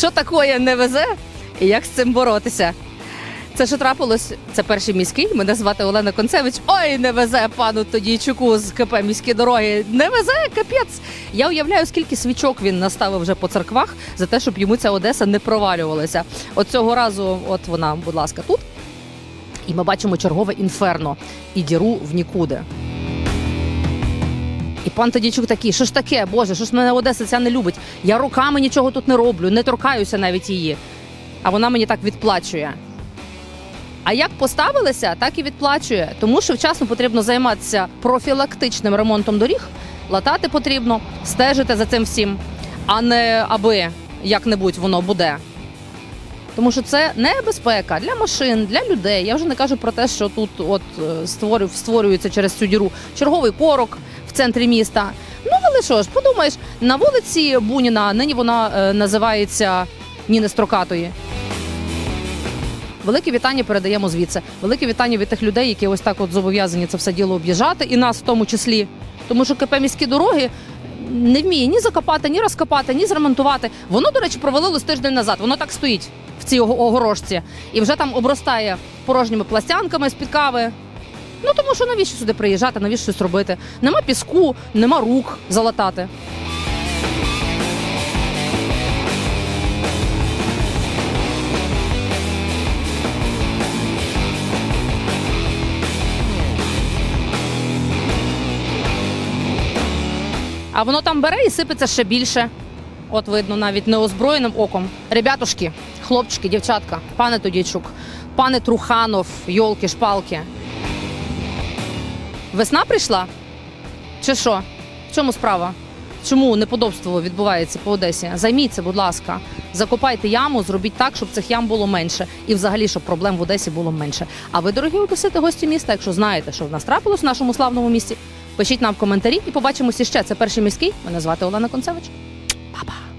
Що такое не везе і як з цим боротися? Це що трапилось? Це перший міський. Мене звати Олена Концевич. Ой, не везе пану Тодійчуку з КП міські дороги. Не везе, капець. Я уявляю, скільки свічок він наставив вже по церквах за те, щоб йому ця Одеса не провалювалася. От цього разу, от вона, будь ласка, тут. І ми бачимо чергове інферно і діру в нікуди. І пан Тодійчук такий, що ж таке, Боже, що ж мене Одеса ця не любить? Я руками нічого тут не роблю, не торкаюся навіть її. А вона мені так відплачує. А як поставилися, так і відплачує. Тому що вчасно потрібно займатися профілактичним ремонтом доріг, латати потрібно, стежити за цим всім, а не аби як-небудь воно буде. Тому що це небезпека для машин, для людей. Я вже не кажу про те, що тут от е, створю- створюється через цю діру черговий корок в центрі міста. Ну але що ж, подумаєш, на вулиці Буніна нині вона е, називається Ніни Строкатої. Велике вітання передаємо звідси. Велике вітання від тих людей, які ось так от зобов'язані це все діло об'їжджати, і нас в тому числі. Тому що КП міські дороги не вміє ні закопати, ні розкопати, ні зремонтувати. Воно, до речі, провалилось тиждень назад. Воно так стоїть в цій огорожці і вже там обростає порожніми пластянками з під кави. Ну тому що навіщо сюди приїжджати, навіщо щось робити? Нема піску, нема рук залатати. А воно там бере і сипеться ще більше. От видно навіть неозброєним оком. Ребятушки, хлопчики, дівчатка, пане Тодійчук, пане Труханов, йолки, шпалки. Весна прийшла? Чи що? В чому справа? Чому неподобство відбувається по Одесі? Займіться, будь ласка, закопайте яму, зробіть так, щоб цих ям було менше, і взагалі, щоб проблем в Одесі було менше. А ви, дорогі одесити, гості міста, якщо знаєте, що в нас трапилось в нашому славному місті, пишіть нам в коментарі і побачимося ще. Це перший міський. Мене звати Олена Концевич. Bye-bye.